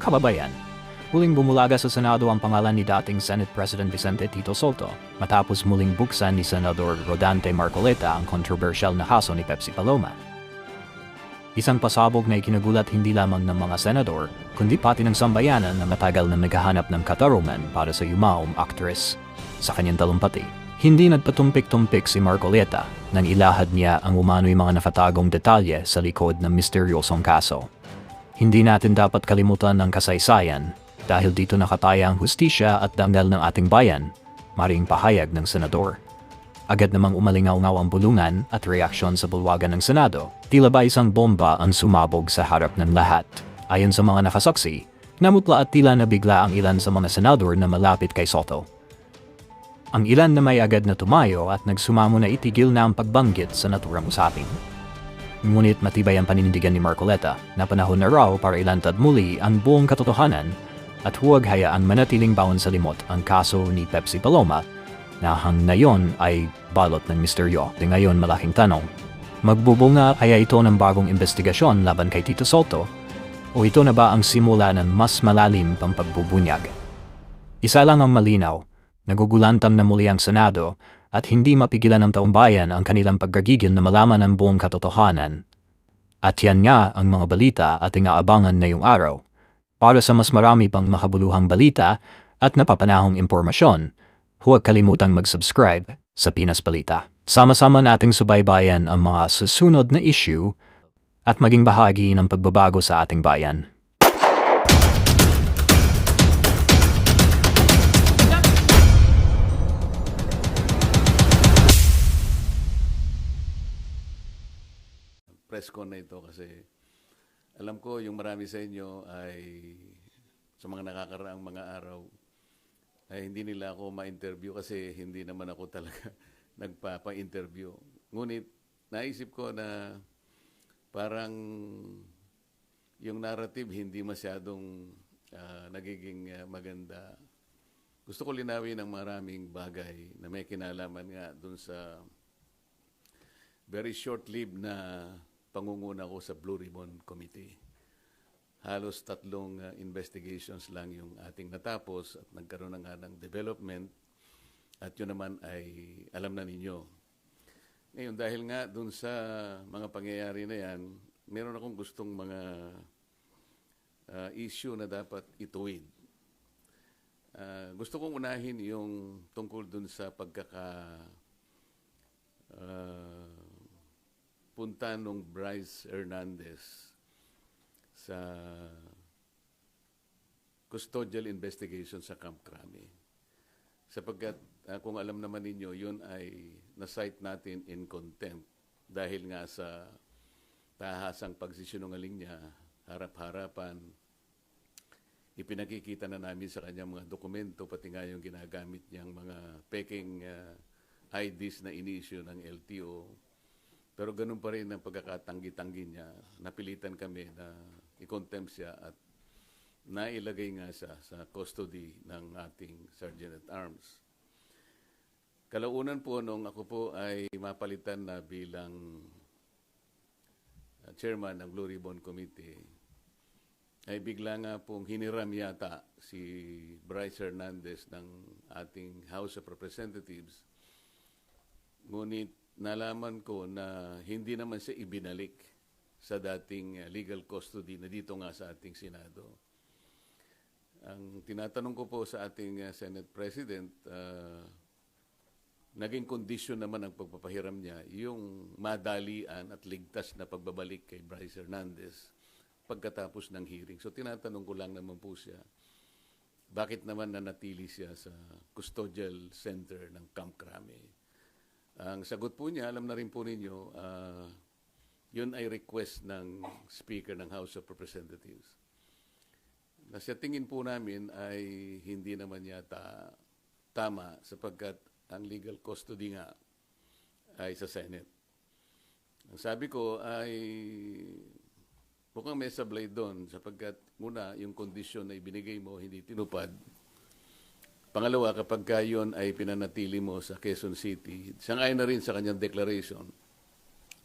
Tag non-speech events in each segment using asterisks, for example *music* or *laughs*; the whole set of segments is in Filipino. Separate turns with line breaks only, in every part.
Kababayan, muling bumulaga sa Senado ang pangalan ni dating Senate President Vicente Tito Soto matapos muling buksan ni Senador Rodante Marcoleta ang controversial na kaso ni Pepsi Paloma. Isang pasabog na ikinagulat hindi lamang ng mga senador, kundi pati ng sambayanan na matagal na naghahanap ng katarungan para sa yumaong actress. Sa kanyang talumpati, hindi nagpatumpik-tumpik si Marcoleta nang ilahad niya ang umano'y mga nafatagong detalye sa likod ng misteryosong kaso. Hindi natin dapat kalimutan ng kasaysayan dahil dito nakataya ang hustisya at dangal ng ating bayan, maring pahayag ng senador. Agad namang umalingaw-ngaw ang bulungan at reaksyon sa bulwagan ng Senado. Tila ba isang bomba ang sumabog sa harap ng lahat. Ayon sa mga nakasaksi, namutla at tila nabigla ang ilan sa mga senador na malapit kay Soto. Ang ilan na may agad na tumayo at nagsumamo na itigil na ang pagbanggit sa naturang usapin. Ngunit matibay ang paninindigan ni Marcoleta na panahon na raw para ilantad muli ang buong katotohanan at huwag hayaan manatiling bawon sa limot ang kaso ni Pepsi Paloma na hang ngayon ay balot ng misteryo. Di ngayon malaking tanong, magbubunga kaya ito ng bagong investigasyon laban kay Tito Soto o ito na ba ang simula ng mas malalim pang pagbubunyag? Isa lang ang malinaw, nagugulantam na muli ang Senado at hindi mapigilan ng taong bayan ang kanilang pagkagigil na malaman ang buong katotohanan. At yan nga ang mga balita at ingaabangan na yung araw. Para sa mas marami pang makabuluhang balita at napapanahong impormasyon, huwag kalimutang mag-subscribe sa Pinas Balita. Sama-sama nating subaybayan ang mga susunod na issue at maging bahagi ng pagbabago sa ating bayan.
Press con na ito kasi alam ko yung marami sa inyo ay sa mga nakakaraang mga araw ay hindi nila ako ma-interview kasi hindi naman ako talaga *laughs* nagpapa-interview. Ngunit naisip ko na parang yung narrative hindi masyadong ah, nagiging ah, maganda. Gusto ko linawin ang maraming bagay na may kinalaman nga dun sa very short-lived na pangunguna ko sa Blue Ribbon Committee. Halos tatlong uh, investigations lang yung ating natapos at nagkaroon na nga ng development at yun naman ay alam na ninyo. Ngayon, dahil nga dun sa mga pangyayari na yan, meron akong gustong mga uh, issue na dapat ituwid. Uh, gusto kong unahin yung tungkol dun sa pagkaka uh, punta nung Bryce Hernandez sa custodial investigation sa Camp Crame. Sapagkat ah, kung alam naman ninyo, yun ay na-cite natin in contempt dahil nga sa tahasang pagsisinungaling niya, harap-harapan, ipinakikita na namin sa kanyang mga dokumento, pati nga yung ginagamit niyang mga peking ah, IDs na inisyo ng LTO. Pero ganun pa rin ang pagkakatanggi-tanggi niya. Napilitan kami na i-contempt siya at nailagay nga siya sa custody ng ating Sergeant at Arms. Kalaunan po nung ako po ay mapalitan na bilang uh, chairman ng Blue Ribbon Committee, ay bigla nga pong hiniram yata si Bryce Hernandez ng ating House of Representatives. Ngunit nalaman ko na hindi naman siya ibinalik sa dating uh, legal custody na dito nga sa ating Senado. Ang tinatanong ko po sa ating uh, Senate President, uh, naging kondisyon naman ang pagpapahiram niya yung madalian at ligtas na pagbabalik kay Bryce Hernandez pagkatapos ng hearing. So tinatanong ko lang naman po siya, bakit naman nanatili siya sa custodial center ng Camp Crame? Ang sagot po niya, alam na rin po ninyo, ah, yun ay request ng Speaker ng House of Representatives. Na sa tingin po namin ay hindi naman yata tama sapagkat ang legal custody nga ay sa Senate. Ang sabi ko ay mukhang may sablay doon sapagkat muna yung kondisyon na ibinigay mo hindi tinupad. Pangalawa, kapag ka yun ay pinanatili mo sa Quezon City, sangay na rin sa kanyang declaration,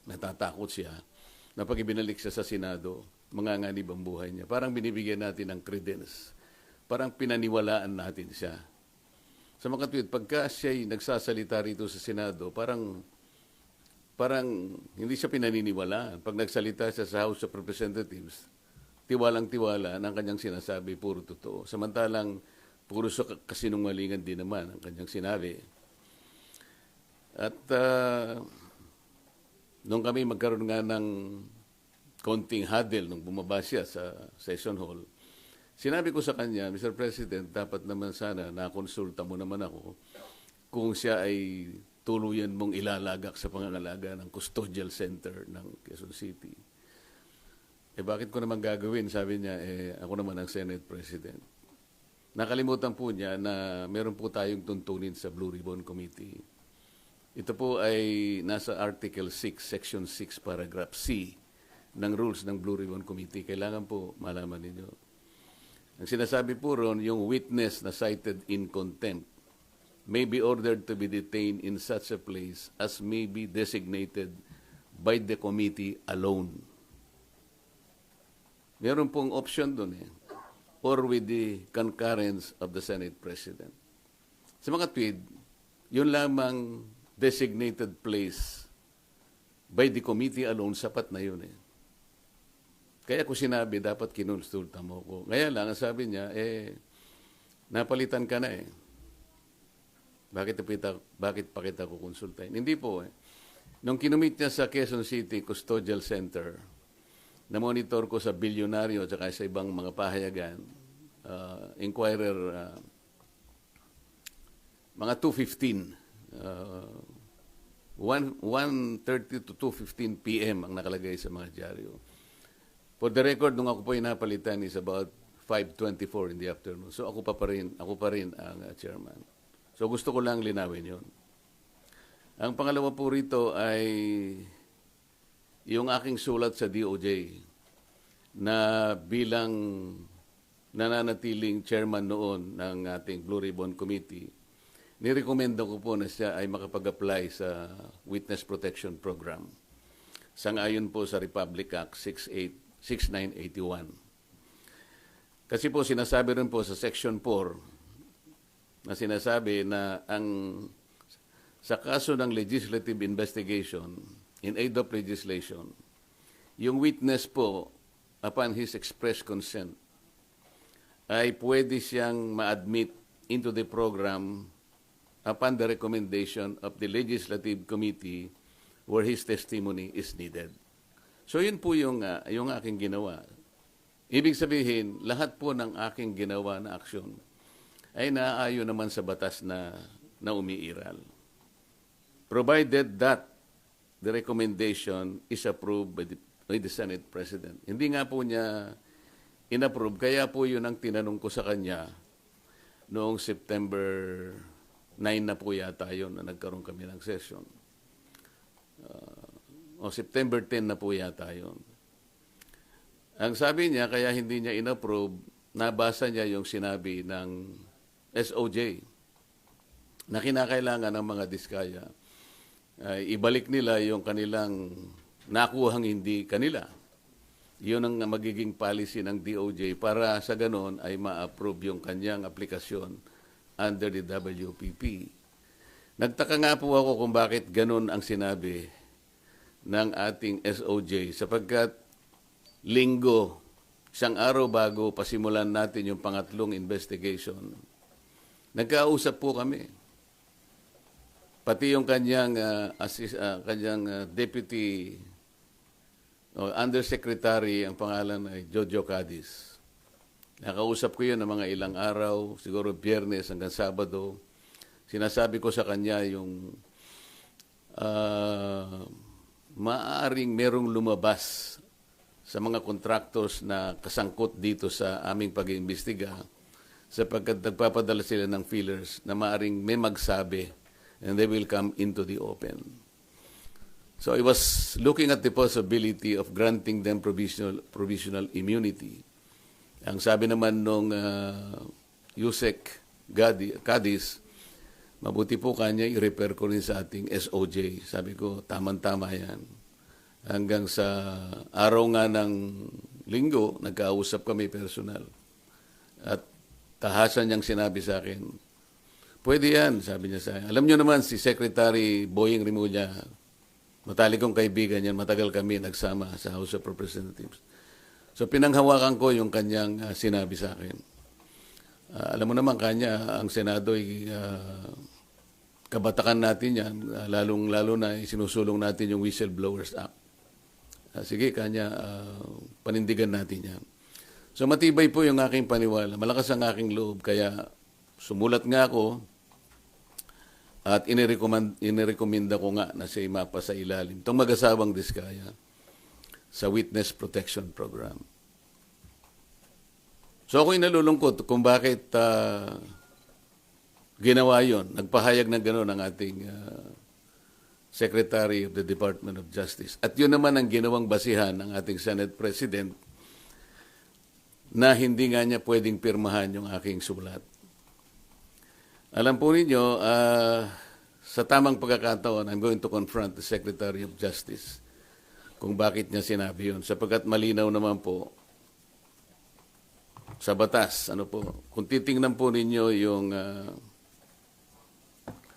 natatakot siya na pag ibinalik siya sa Senado, mga nganib ang buhay niya. Parang binibigyan natin ng credence. Parang pinaniwalaan natin siya. Sa mga tweet, pagka siya'y nagsasalita rito sa Senado, parang parang hindi siya pinaniniwalaan. Pag nagsalita siya sa House of Representatives, tiwalang-tiwala ng kanyang sinasabi, puro totoo. Samantalang, puro sa kasinungalingan din naman ang kanyang sinabi. At uh, nung kami magkaroon nga ng konting huddle nung bumaba siya sa session hall, sinabi ko sa kanya, Mr. President, dapat naman sana nakonsulta mo naman ako kung siya ay tuluyan mong ilalagak sa pangangalaga ng custodial center ng Quezon City. Eh bakit ko naman gagawin? Sabi niya, eh ako naman ang Senate President. Nakalimutan po niya na meron po tayong tuntunin sa Blue Ribbon Committee. Ito po ay nasa Article 6, Section 6, Paragraph C ng rules ng Blue Ribbon Committee. Kailangan po malaman ninyo. Ang sinasabi po ron, yung witness na cited in contempt may be ordered to be detained in such a place as may be designated by the committee alone. Meron pong option doon eh. Or with the concurrence of the Senate President. Sa mga tweed, yun lamang designated place by the committee alone, sapat na yun eh. Kaya ko sinabi, dapat kinonsulta mo ko. Kaya lang, ang sabi niya, eh, napalitan ka na eh. Bakit, kita, bakit pa kita kukonsultahin? Hindi po eh. Nung kinumit niya sa Quezon City Custodial Center, na-monitor ko sa bilyonaryo at saka sa ibang mga pahayagan, uh, Inquirer, uh, mga 2.15, uh, 1, 1.30 to 2.15 p.m. ang nakalagay sa mga dyaryo. For the record, nung ako po napalitan is about 5.24 in the afternoon. So ako pa, pa rin, ako pa rin ang uh, chairman. So gusto ko lang linawin yon. Ang pangalawa po rito ay yung aking sulat sa DOJ na bilang nananatiling chairman noon ng ating Blue Ribbon Committee, nirekomenda ko po na siya ay makapag-apply sa Witness Protection Program. Sangayon po sa Republic Act 68, 6981. Kasi po sinasabi rin po sa Section 4 na sinasabi na ang sa kaso ng legislative investigation in aid of legislation, yung witness po upon his express consent ay pwede siyang ma-admit into the program upon the recommendation of the legislative committee where his testimony is needed. So yun po yung, uh, yung aking ginawa. Ibig sabihin, lahat po ng aking ginawa na aksyon ay naaayon naman sa batas na, na umiiral. Provided that the recommendation is approved by the, by the Senate President. Hindi nga po niya inapprove, kaya po yun ang tinanong ko sa kanya noong September 9 na po yata yun na nagkaroon kami ng session. Uh, o September 10 na po yata yun. Ang sabi niya, kaya hindi niya inapprove, nabasa niya yung sinabi ng SOJ na kinakailangan ng mga diskaya ay ibalik nila yung kanilang nakuhang hindi kanila. Yun ang magiging policy ng DOJ para sa ganon ay ma-approve yung kanyang aplikasyon under the WPP. Nagtaka nga po ako kung bakit ganon ang sinabi ng ating SOJ sapagkat linggo, isang araw bago pasimulan natin yung pangatlong investigation, nagkausap po kami pati yung kanyang uh, assist, uh, kanyang uh, deputy o undersecretary ang pangalan ay Jojo Cadiz. Nakausap ko yun ng mga ilang araw, siguro biyernes hanggang Sabado. Sinasabi ko sa kanya yung uh, maaaring merong lumabas sa mga contractors na kasangkot dito sa aming pag-iimbestiga sapagkat nagpapadala sila ng feelers na maaaring may magsabi and they will come into the open. So I was looking at the possibility of granting them provisional, provisional immunity. Ang sabi naman nung uh, Yusek Gadi, Cadiz, mabuti po kanya i-repair ko rin sa ating SOJ. Sabi ko, tamang-tama yan. Hanggang sa araw nga ng linggo, nagkausap kami personal. At tahasan niyang sinabi sa akin, pwede yan, sabi niya sa akin. Alam niyo naman, si Secretary Boying Rimulya, matalik kong kaibigan yan, matagal kami nagsama sa House of Representatives. So pinanghawakan ko yung kanyang ah, sinabi sa akin. Ah, alam mo naman kanya, ang Senado ay ah, kabatakan natin yan, ah, lalong-lalo na sinusulong natin yung Whistleblowers Act. Ah, sige, kanya, ah, panindigan natin yan. So matibay po yung aking paniwala, malakas ang aking loob, kaya sumulat nga ako at inirekomend, inirekomenda ko nga na siya mapa sa ilalim. Itong mag-asawang diskaya sa Witness Protection Program. So ako'y nalulungkot kung bakit ah, ginawa yon. Nagpahayag ng gano'n ang ating ah, Secretary of the Department of Justice. At yun naman ang ginawang basihan ng ating Senate President na hindi nga niya pwedeng pirmahan yung aking sulat. Alam po ninyo, ah, sa tamang pagkakataon, I'm going to confront the Secretary of Justice kung bakit niya sinabi yun. Sapagkat malinaw naman po sa batas. Ano po, kung titingnan po ninyo yung ah,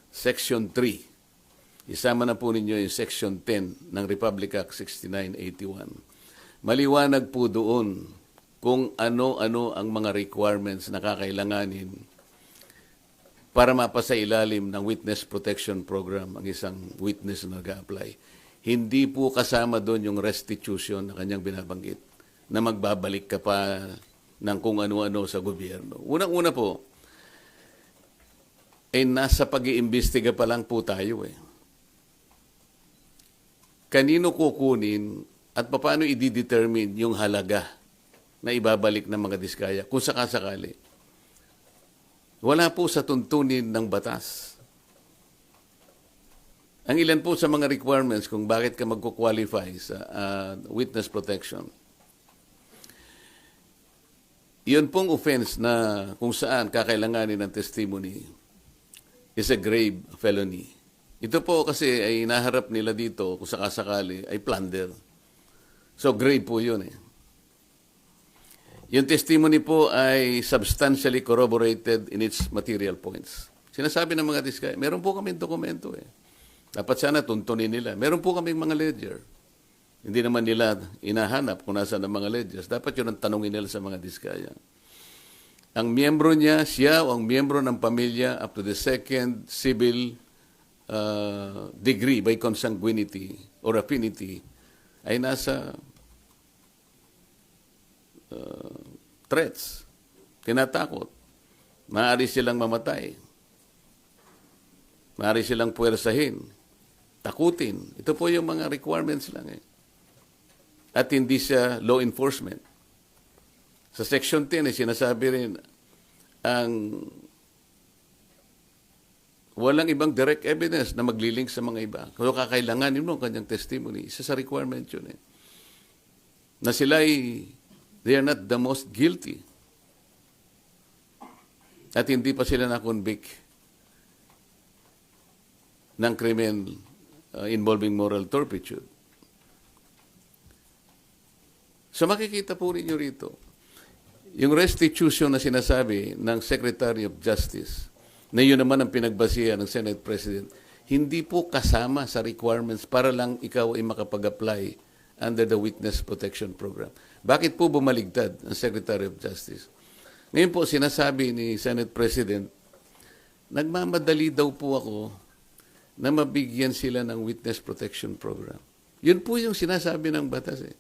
Section 3, isama na po ninyo yung Section 10 ng Republic Act 6981. Maliwanag po doon kung ano-ano ang mga requirements na kakailanganin para mapasa ilalim ng Witness Protection Program ang isang witness na nag-apply. Hindi po kasama doon yung restitution na kanyang binabanggit na magbabalik ka pa ng kung ano-ano sa gobyerno. Unang-una po, eh nasa pag-iimbestiga pa lang po tayo eh. Kanino kukunin at paano i-determine yung halaga na ibabalik ng mga diskaya kung sakasakali. Wala po sa tuntunin ng batas. Ang ilan po sa mga requirements kung bakit ka magko-qualify sa ah, witness protection. Iyon pong offense na kung saan kakailanganin ng testimony is a grave felony. Ito po kasi ay naharap nila dito kung sakasakali ay plunder. So grave po yun eh. Yung testimony po ay substantially corroborated in its material points. Sinasabi ng mga diskaya, meron po kami dokumento eh. Dapat sana tuntunin nila. Meron po kami mga ledger. Hindi naman nila inahanap kung nasa ang mga ledgers. Dapat yun ang tanongin nila sa mga diskaya. Ang miyembro niya, siya o ang miyembro ng pamilya up to the second civil uh, degree by consanguinity or affinity ay nasa uh, threats, tinatakot. Maaari silang mamatay. Maaari silang puwersahin, takutin. Ito po yung mga requirements lang eh. At hindi siya law enforcement. Sa Section 10, eh, sinasabi rin, ang walang ibang direct evidence na maglilink sa mga iba. Kung kakailanganin mo ang kanyang testimony, isa sa requirement yun eh. Na sila ay, they are not the most guilty. At hindi pa sila na-convict ng krimen uh, involving moral turpitude. So makikita po ninyo rito, yung restitution na sinasabi ng Secretary of Justice, na yun naman ang pinagbasihan ng Senate President, hindi po kasama sa requirements para lang ikaw ay makapag-apply under the Witness Protection Program. Bakit po bumaligtad ang Secretary of Justice? Ngayon po, sinasabi ni Senate President, nagmamadali daw po ako na mabigyan sila ng Witness Protection Program. Yun po yung sinasabi ng batas eh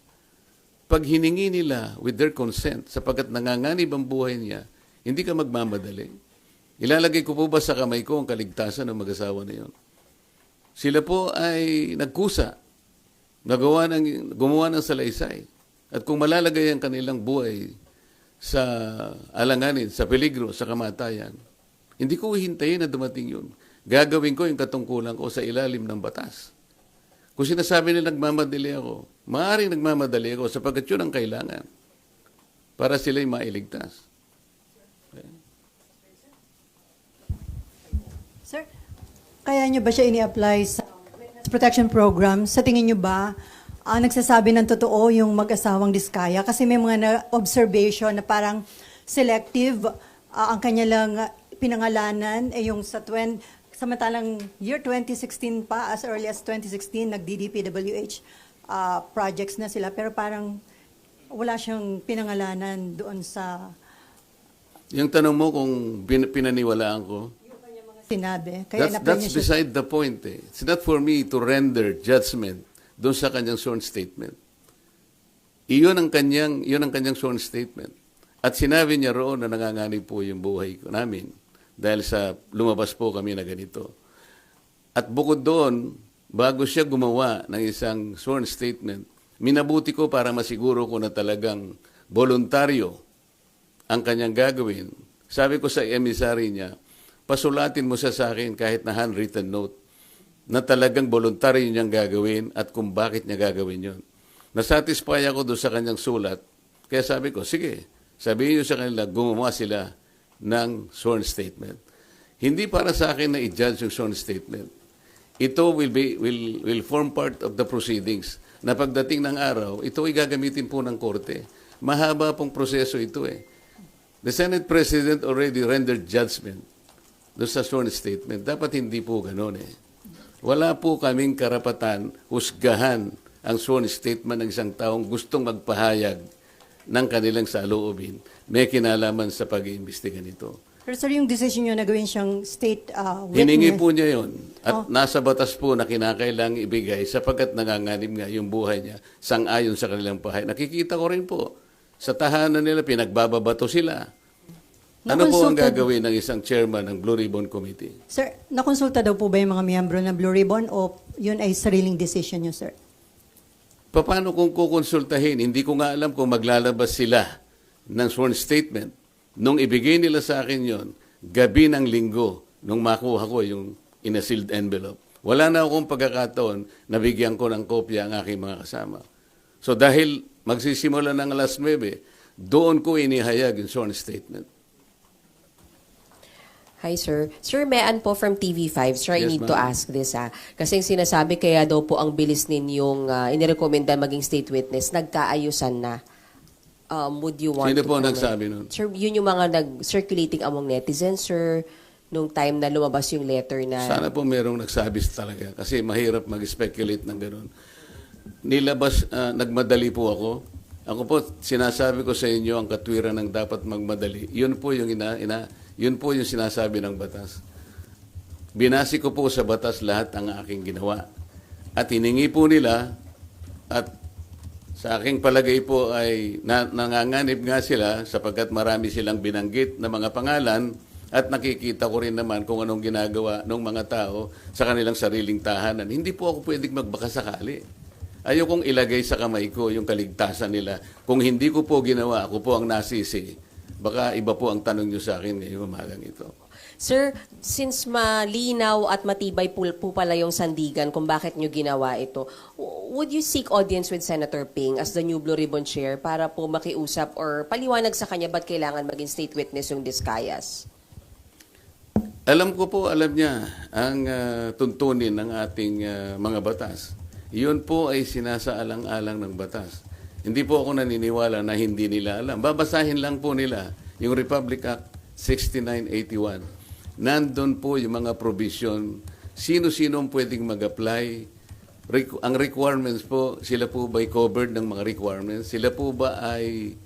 pag hiningi nila with their consent, sapagkat nanganganib ang buhay niya, hindi ka magmamadali. Ilalagay ko po ba sa kamay ko ang kaligtasan ng mag-asawa na yun? Sila po ay nagkusa, nagawa ng, gumawa ng salaysay. At kung malalagay ang kanilang buhay sa alanganin, sa peligro, sa kamatayan, hindi ko hihintayin na dumating yun. Gagawin ko yung katungkulan ko sa ilalim ng batas. Kung sinasabi nila nagmamadali ako, maaaring nagmamadali ako sapagkat yun ang kailangan para sila'y mailigtas.
Sir, kaya nyo ba siya ini-apply sa protection program? Sa tingin nyo ba, ah, nagsasabi ng totoo yung mag-asawang Diskaya kasi may mga na observation na parang selective ah, ang kanya lang pinangalanan eh yung sa 20 samantalang year 2016 pa as early as 2016 nag-DDPWH ah, projects na sila pero parang wala siyang pinangalanan doon sa
Yung tanong mo kung pin- pinaniwalaan ko,
sinabi. Kaya
that's, that's beside the point. Eh. It's not for me to render judgment doon sa kanyang sworn statement. Iyon ang kanyang, iyon ang kanyang sworn statement. At sinabi niya roon na nanganganib po yung buhay ko namin dahil sa lumabas po kami na ganito. At bukod doon, bago siya gumawa ng isang sworn statement, minabuti ko para masiguro ko na talagang voluntaryo ang kanyang gagawin. Sabi ko sa emissary niya, pasulatin mo siya sa akin kahit na handwritten note na talagang voluntaryo niyang gagawin at kung bakit niya gagawin yon. Nasatisfy ako doon sa kanyang sulat. Kaya sabi ko, sige, sabihin niyo sa kanila, gumawa sila ng sworn statement. Hindi para sa akin na i-judge yung sworn statement. Ito will be will will form part of the proceedings na pagdating ng araw, ito ay gagamitin po ng korte. Mahaba pong proseso ito eh. The Senate President already rendered judgment doon sa sworn statement. Dapat hindi po ganun eh. Wala po kaming karapatan husgahan ang sworn statement ng isang taong gustong magpahayag ng kanilang saloobin. May kinalaman sa pag-iimbestiga nito.
Pero sir, yung decision nyo na gawin siyang state ah, witness.
Hiningi po niya yon At
Oh.
nasa batas po na kinakailangang ibigay sapagkat nanganganib nga yung buhay niya sang-ayon sa kanilang pahay. Nakikita ko rin po, sa tahanan nila, pinagbababato sila. Ano po ang gagawin ng isang chairman ng Blue Ribbon Committee?
Sir, nakonsulta daw po ba yung mga miyembro ng Blue Ribbon o yun ay sariling decision nyo, sir?
Paano kung kukonsultahin? Hindi ko nga alam kung maglalabas sila ng sworn statement. Nung ibigay nila sa akin yon, gabi ng linggo, nung makuha ko yung in a sealed envelope, wala na akong pagkakataon na bigyan ko ng kopya ang aking mga kasama. So dahil magsisimula ng alas 9, doon ko inihayag yung sworn statement.
Hi, sir. Sir, Mean po from TV5. Sir, I
Yes,
need to
ma'am.
ask this, ha. Kasi yung sinasabi kaya daw po ang bilis ninyong uh, inirekomenda maging state witness, nagkaayusan na. Um, would you want
Sino
to
po
comment?
nagsabi nun?
Sir, yun yung mga nag-circulating among netizens, sir, nung time na lumabas yung letter na...
Sana po merong nagsabi talaga kasi mahirap mag-speculate ng ganun. Nilabas, ah, nagmadali po ako. Ako po, sinasabi ko sa inyo ang katwiran ng dapat magmadali. Yun po yung ina, ina, yun po yung sinasabi ng batas. Binasi ko po sa batas lahat ang aking ginawa. At hiningi po nila at sa aking palagay po ay na, nanganganib nga sila sapagkat marami silang binanggit na mga pangalan at nakikita ko rin naman kung anong ginagawa ng mga tao sa kanilang sariling tahanan. Hindi po ako pwedeng magbakasakali. Ayokong ilagay sa kamay ko yung kaligtasan nila. Kung hindi ko po ginawa, ako po ang nasisi. Baka iba po ang tanong nyo sa akin ngayong umagang ito.
Sir, since malinaw at matibay po, po pala yung sandigan kung bakit nyo ginawa ito, would you seek audience with Senator Ping as the new Blue Ribbon Chair para po makiusap or paliwanag sa kanya ba't kailangan maging state witness yung Discayas?
Alam ko po, alam niya ang ah, tuntunin ng ating ah, mga batas. Iyon po ay sinasaalang-alang ng batas. Hindi po ako naniniwala na hindi nila alam. Babasahin lang po nila yung Republic Act 6981. Nandun po yung mga provision. Sino-sino pwedeng mag-apply. Ang requirements po, sila po ba covered ng mga requirements? Sila po ba ay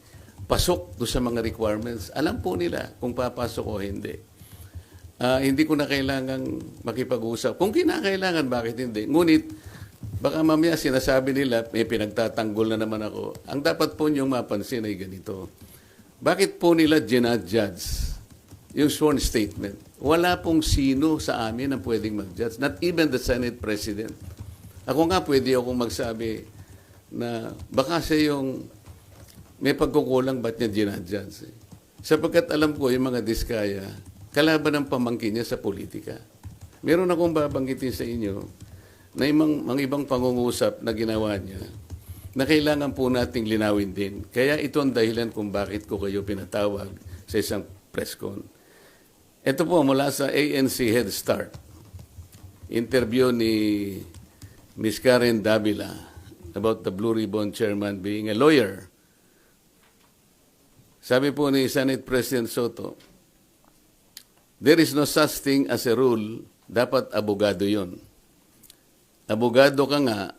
pasok do sa mga requirements? Alam po nila kung papasok o hindi. Ah, hindi ko na kailangang makipag-usap. Kung kinakailangan, bakit hindi? Ngunit, baka mamaya sinasabi nila, may pinagtatanggol na naman ako. Ang dapat po niyong mapansin ay ganito. Bakit po nila ginadjudge yung sworn statement? Wala pong sino sa amin ang pwedeng mag-judge. Not even the Senate President. Ako nga pwede akong magsabi na baka siya yung may pagkukulang ba't niya ginadjudge. Eh? Sapagkat alam ko yung mga diskaya, kalaban ng pamangkin niya sa politika. Meron akong babanggitin sa inyo na imang, mga ibang pangungusap na ginawa niya na kailangan po nating linawin din. Kaya ito ang dahilan kung bakit ko kayo pinatawag sa isang press con. Ito po mula sa ANC Head Start. Interview ni Miss Karen Davila about the Blue Ribbon chairman being a lawyer. Sabi po ni Senate President Soto, there is no such thing as a rule, dapat abogado yon. Abogado ka nga,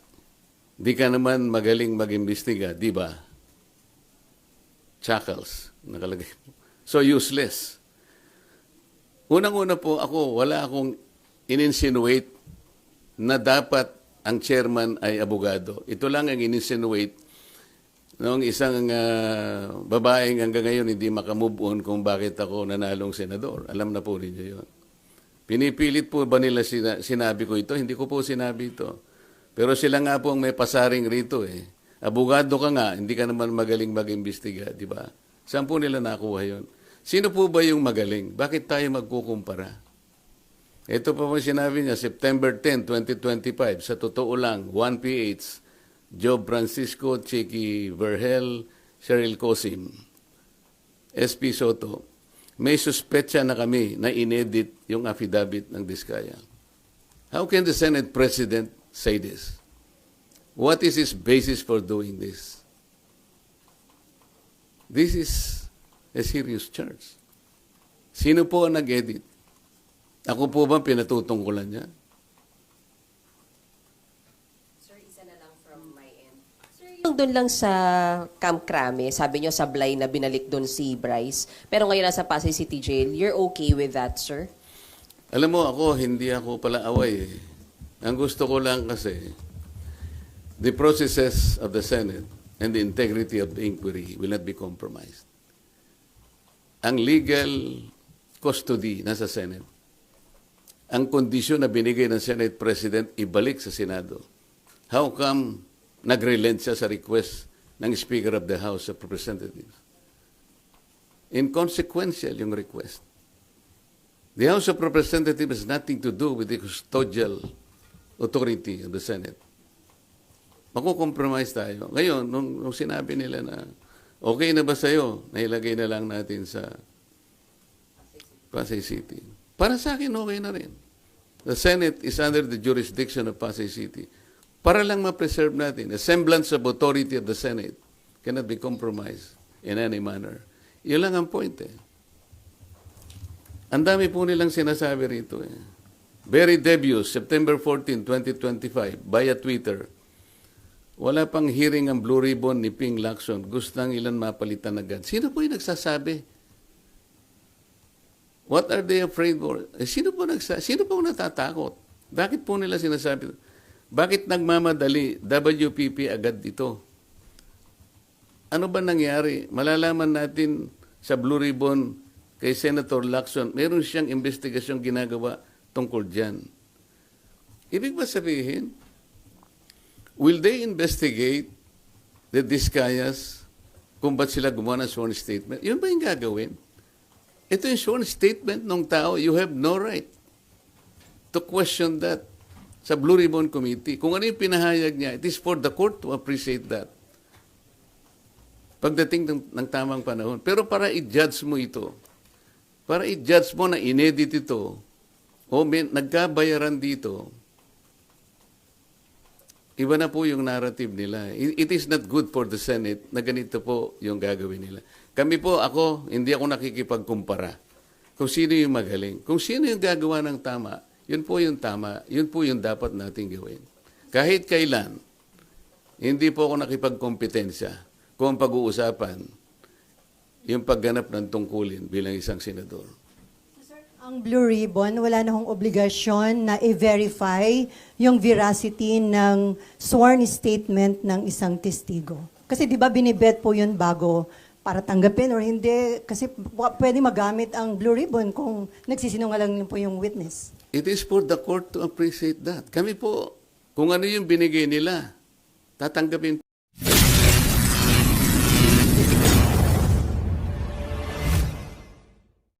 di ka naman magaling mag-imbestiga, di ba? Chuckles, nakalagay po. So useless. Unang-una po ako, wala akong in-insinuate na dapat ang chairman ay abogado. Ito lang ang in-insinuate noong isang ah, babaeng hanggang ngayon hindi makamove on kung bakit ako nanalong senador. Alam na po ninyo yun. Pinipilit po ba nila sina- sinabi ko ito? Hindi ko po sinabi ito. Pero sila nga po ang may pasaring rito eh. Abogado ka nga, hindi ka naman magaling mag-imbestiga, di ba? Saan po nila nakuha yun? Sino po ba yung magaling? Bakit tayo magkukumpara? Ito pa po sinabi niya, September 10, 2025, sa totoo lang, 1PH, Job Francisco, Chicky Verhel, Cheryl Cosim, SP Soto, may suspetsa na kami na inedit yung affidavit ng Diskaya. How can the Senate President say this? What is his basis for doing this? This is a serious charge. Sino po ang nag-edit? Ako po ba pinatutungkulan niya?
Sir, isa na lang from my end. Sir, yung doon lang sa Camp Crame, sabi nyo sablay na binalik doon si Bryce, pero ngayon nasa Pasay City Jail, you're okay with that, sir?
Alam mo ako, hindi ako pala away. Eh. Ang gusto ko lang kasi, the processes of the Senate and the integrity of the inquiry will not be compromised. Ang legal custody nasa Senate. Ang kondisyon na binigay ng Senate President, ibalik sa Senado. How come nag-relent siya sa request ng Speaker of the House of Representatives? Inconsequential yung request. The House of Representatives has nothing to do with the custodial authority of the Senate. Makukompromise tayo. Ngayon, nung, nung sinabi nila na okay na ba sa'yo, nailagay na lang natin sa Pasay City. Para sa akin, okay na rin. The Senate is under the jurisdiction of Pasay City. Para lang ma-preserve natin, a semblance of authority of the Senate cannot be compromised in any manner. Yun lang ang point eh. Ang dami po nilang sinasabi rito eh. Very debuts, September 14, 2025, via Twitter. Wala pang hearing ang Blue Ribbon ni Ping Lacson. Gustang ilan mapalitan agad. Sino po yung nagsasabi? What are they afraid for? Eh, sino po nagsa Sino po natatakot? Bakit po nila sinasabi? Bakit nagmamadali WPP agad dito? Ano ba nangyari? Malalaman natin sa Blue Ribbon kay Senator Lacson, meron siyang investigasyong ginagawa tungkol dyan. Ibig ba sabihin, will they investigate the Discayas kung ba't sila gumawa ng sworn statement? Yun ba yung gagawin? Ito yung sworn statement ng tao, you have no right to question that sa Blue Ribbon Committee. Kung ano yung pinahayag niya, it is for the court to appreciate that. Pagdating ng, ng tamang panahon. Pero para i-judge mo ito, para i-judge mo na inedit ito, o may, nagkabayaran dito, iba na po yung narrative nila. It, is not good for the Senate na ganito po yung gagawin nila. Kami po, ako, hindi ako nakikipagkumpara kung sino yung magaling. Kung sino yung gagawa ng tama, yun po yung tama, yun po yung dapat nating gawin. Kahit kailan, hindi po ako nakipagkompetensya kung pag-uusapan yung pagganap ng tungkulin bilang isang senador.
Ang Blue Ribbon, wala na hong obligasyon na i-verify yung veracity ng sworn statement ng isang testigo. Kasi di ba binibet po yun bago para tanggapin or hindi kasi pwede magamit ang Blue Ribbon kung nagsisinungaling po yung witness.
It is for the court to appreciate that. Kami po, kung ano yung binigay nila, tatanggapin